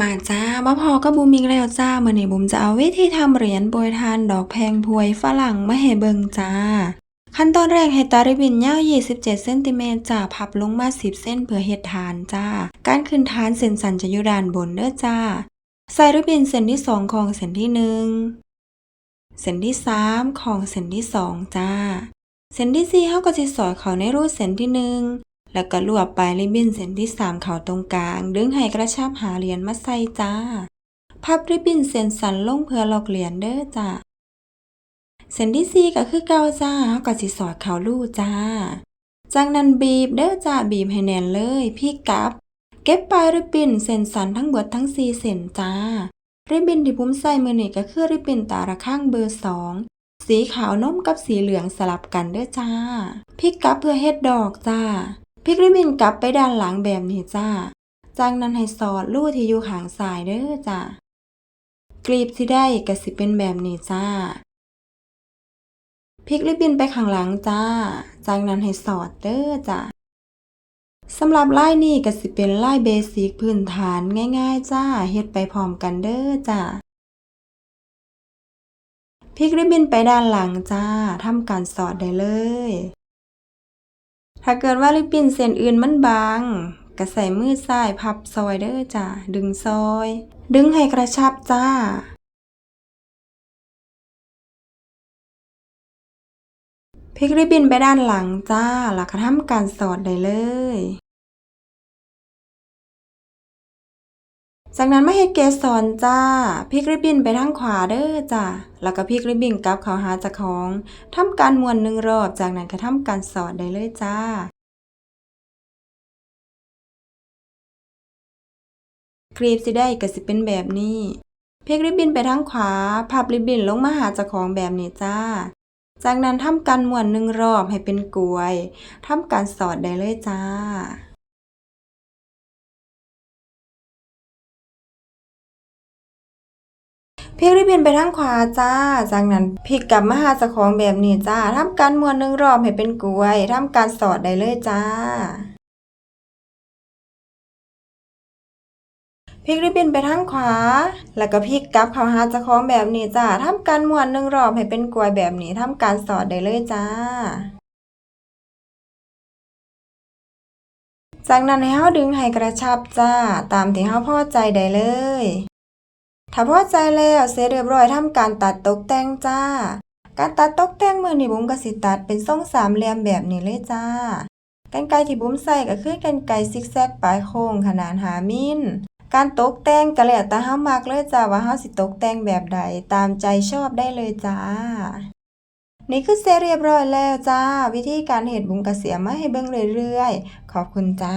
มาจ้ามาพอก็บูมอีกแล้วจ้ามื่อนี้บุมจะเอาวิธีทำเหรียญโปรยทานดอกแพงพวยฝรั่งมาให้เบิงจ้า ขั้นตอนแรกให้ตาริบินยาว 27 เซนติเมตรจ้าพับลงมา 10 เส้นเพื่อเฮ็ดฐานจ้า การขึ้นฐานเส้นสันจะอยู่ด้านบนเด้อจ้า ใส่ริบบินเส้นที่ 2 ของเส้นที่ 1 เส้นที่ 3 ของเส้นที่ 2 จ้า เส้นที่4เฮาก็สิสอดเข้าในรูเส้นที่ 1 แล้วก็รวบปลายริบบิ้นเส้นที่3เข้าตรงกลาง ดึงให้กระชับหาเหรียญมาใส่จ้า พับริบบิ้นเส้นสันลงเพื่อลอกเหรียญเด้อจ้าเส้นที่4ก็คือเก่าจ้าเฮาก็สิสอดเข้ารูจ้า จากนั้นบีบเด้อจ้าบีบให้แน่นเลยพี่กับ เก็บปลายริบบิ้นเส้นสันทั้งเบิดทั้ง4เส้นจ้า ริบบิ้นที่ผมใส่มือนี่ก็คือริบบิ้นตาระข้างเบอร์2สีขาวนุ่มกับสีเหลืองสลับกันเด้อจ้าพลิกกับเพื่อเฮ็ดดอกจ้า พลิกริบบินกลับไปด้านหลังแบบนี้จ้า จากนั้นให้สอดรูที่อยู่ข้างซ้ายเด้อจ้ากรีบที่ได้ก็สิเป็นแบบนี้จ้าพลิกริบบินไปข้างหลังจ้า จากนั้นให้สอดเด้อจ้าสำหรับไลายนี้ก็สิเป็นไลายเบสิกพื้นฐานง่าย ๆ จ้าเฮ็ดไปพร้อมกันเด้อจ้าพลิกริบบินไปด้านหลังจ้าทำการสอดได้เลย ถ้าเกิดว่าริบบิ้นเส้นอื่นมันบางก็ใส่มือซ้ายพับซอยเด้อจ้าดึงซอย ดึงให้กระชับจ้าพลิกริบบิ้นไปด้านหลังจ้าแล้วก็ทำการสอดได้เลย จากนั้นมาเฮ็ดเกสรจ้าพลิกริบบิ้นไปทางขวาเด้อจ้าแล้วก็พลิกริบบิ้นกลับเขาหาจ้าของทำการม้วนหนึ่งรอบ จากนั้นก็ทำการสอดได้เลยจ้ากรีบสิได้ก็สิเป็นแบบนี้พิกริบบิ้นไปทางขวาพับริบบิ้นลงมาหาเจ้าของแบบนี้จ้า จากนั้นทำการม้วนหนึ่งรอบให้เป็นกลวยทำการสอดได้เลยจ้า พลิกริบบินไปทางขวาจ้า จากนั้นพลิกกลับมาหาเจ้าของแบบนี้จ้าทำการม้วนหนึ่งรอบให้เป็นกลวยทำการสอดได้เลยจ้าพลิกริบบินไปทางขวา แล้วก็พลิกกลับเข้าหาเจ้าของแบบนี้จ้าทำการม้วนหนึ่งรอบให้เป็นกลวยแบบนี้ทำการสอดได้เลยจ้า จากนั้นให้เฮาดึงให้กระชับจ้า ตามที่เฮาพอใจได้เลย ถ้าพอใจแล้วเสร็จเรียบร้อยทำการตัดตกแต่งจ้า การตัดตกแต่งมือนี่บุ๋มก็สิตัดเป็นทรงสามเหลี่ยมแบบนี้เลยจ้ากรรไกที่บุ๋มใส่ก็คือกรรไกซิกแซกปลายโค้งขนาด5มิลการตกแต่งก็แล้วแต่เฮามักเลยจ้าว่าเฮาสิตกแต่งแบบใดตามใจชอบได้เลยจ้า นี่คือเสร็จเรียบร้อยแล้วจ้า วิธีการเฮ็ดบุ๋มก็เสียมาให้เบิ่งเรื่อยๆ ขอบคุณจ้า